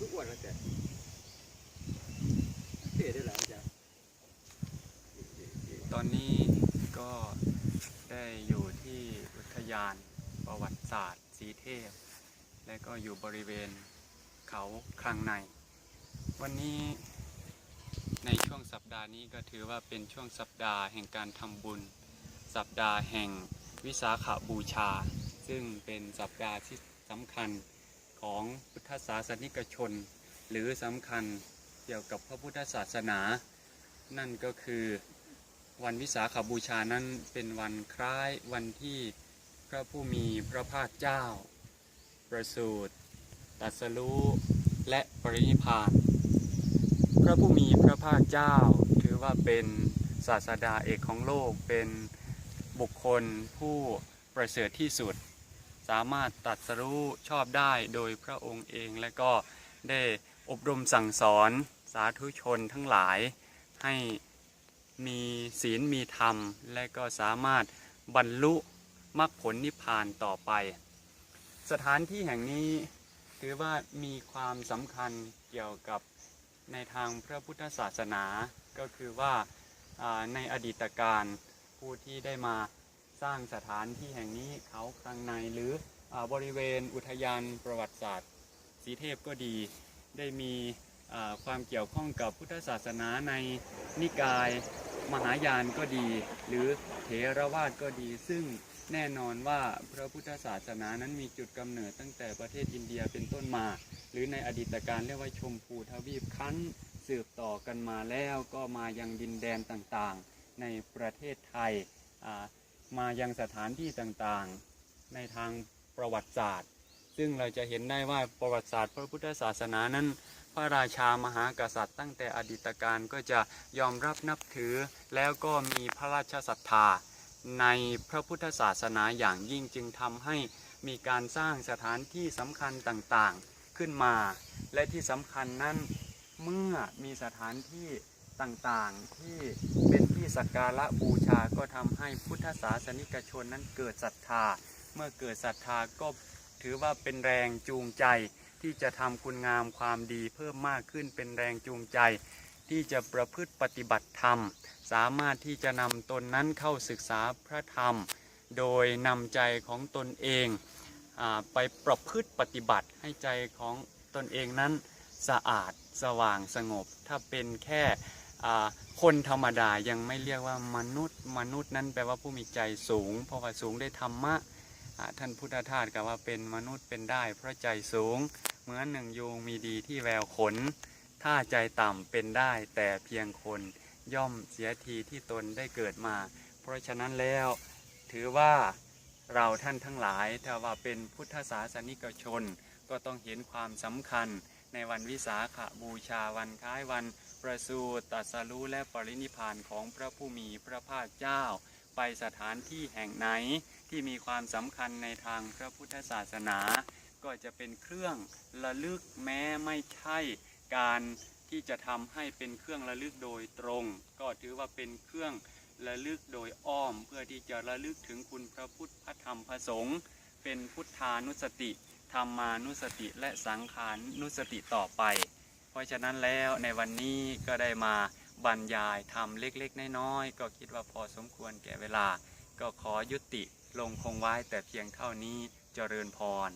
ทุกวันแล้วแต่เท่ได้หลายอาจารย์ตอนนี้ก็ได้อยู่ที่อุทยานประวัติศาสตร์สีเทพ และก็อยู่บริเวณเขาคลังใน วันนี้ในช่วงสัปดาห์นี้ก็ถือว่าเป็นช่วงสัปดาห์แห่งการทำบุญ สัปดาห์แห่งวิสาขบูชา ซึ่งเป็นสัปดาห์ที่สำคัญ ของพุทธศาสนิกชน หรือสำคัญเกี่ยวกับพระพุทธศาสนา นั่นก็คือวันวิสาขบูชานั้นเป็นวันคล้ายวันที่พระผู้มีพระภาคเจ้า ประสูติตัสรู้และปรินิพานพระผู้มีพระภาคเจ้า ถือว่าเป็นศาสดาเอกของโลกเป็นบุคคลผู้ประเสริฐที่สุด สามารถตรัสรู้ชอบได้โดยพระองค์เองและก็ได้อบรมสั่งสอนสาธุชนทั้งหลาย ให้มีศีลมีธรรม และก็สามารถบรรลุมรรคผลนิพพานต่อไป สถานที่แห่งนี้ถือว่ามีความสำคัญเกี่ยวกับในทางพระพุทธศาสนาก็คือว่าในอดีตการผู้ที่ได้มา สร้างสถานที่แห่งนี้เขาคลังในหรืออบริเวณอุทยานประวัติศาสตร์สีเทพก็ดี ได้มีความเกี่ยวข้องกับพุทธศาสนาในนิกาย มหายานก็ดี หรือเถรวาทก็ดี ซึ่งแน่นอนว่าพระพุทธศาสนานั้นมีจุดกำเนิดตั้งแต่ประเทศอินเดียเป็นต้นมา หรือในอดีตการเรียกว่าชมพูทวีปคั้นสืบต่อกันมาแล้วก็มายังดินแดนต่างๆ ในประเทศไทย มายังสถานที่ต่างๆ ในทางประวัติศาสตร์ ซึ่งเราจะเห็นได้ว่าประวัติศาสตร์ พระพุทธศาสนานั้น พระราชามหากษัตริย์ ตั้งแต่อดีตการก็จะยอมรับนับถือ แล้วก็มีพระราชศรัทธาในพระพุทธศาสนาอย่างยิ่งจึงทำให้มีการสร้างสถานที่สำคัญต่างๆขึ้นมา และที่สำคัญนั้นเมื่อมีสถานที่ต่างๆที่เป็นที่ สักการะบูชาก็ทำให้พุทธศาสนิกชนนั้นเกิดศรัทธา เมื่อเกิดศรัทธาก็ถือว่าเป็นแรงจูงใจ ที่จะทำคุณงามความดีเพิ่มมากขึ้นเป็นแรงจูงใจ ที่จะประพฤติปฏิบัติธรรม สามารถที่จะนำตนนั้นเข้าศึกษาพระธรรม โดยนำใจของตนเองอไปประพฤติปฏิบัติให้ใจของตนเองนั้นสะอาดสว่างสงบ ถ้าเป็นแค่ คนธรรมดายังไม่เรียกว่ามนุษย์ มนุษย์นั้นแปลว่าผู้มีใจสูง เพราะว่าสูงได้ธรรมะท่านพุทธทาสกล่าวว่าเป็นมนุษย์เป็นได้ เพราะใจสูง เหมือนหนึ่งยูงมีดีที่แววขน ถ้าใจต่ำเป็นได้ แต่เพียงคนย่อมเสียทีที่ตนได้เกิดมา เพราะฉะนั้นแล้วถือว่าเราท่านทั้งหลายถ้าว่าเป็นพุทธศาสนิกชน ก็ต้องเห็นความสำคัญ ในวันวิสาขบูชาวันคล้ายวันประสูติตรัสรู้และปรินิพพานของพระผู้มีพระภาคเจ้า ไปสถานที่แห่งไหนที่มีความสำคัญในทางพระพุทธศาสนา ก็จะเป็นเครื่องระลึกแม้ไม่ใช่การที่จะทำให้เป็นเครื่องระลึกโดยตรง ก็ถือว่าเป็นเครื่องระลึกโดยอ้อม เพื่อที่จะระลึกถึงคุณพระพุทธพระธรรมพระสงฆ์เป็นพุทธานุสติ ธรรมานุสติและสังขานุสติต่อไป เพราะฉะนั้นแล้วในวันนี้ก็ได้มาบรรยายทำเล็กๆ น้อยๆ ก็คิดว่าพอสมควรแก่เวลา ก็ขอยุติลงคงไว้แต่เพียงเท่านี้เจริญพร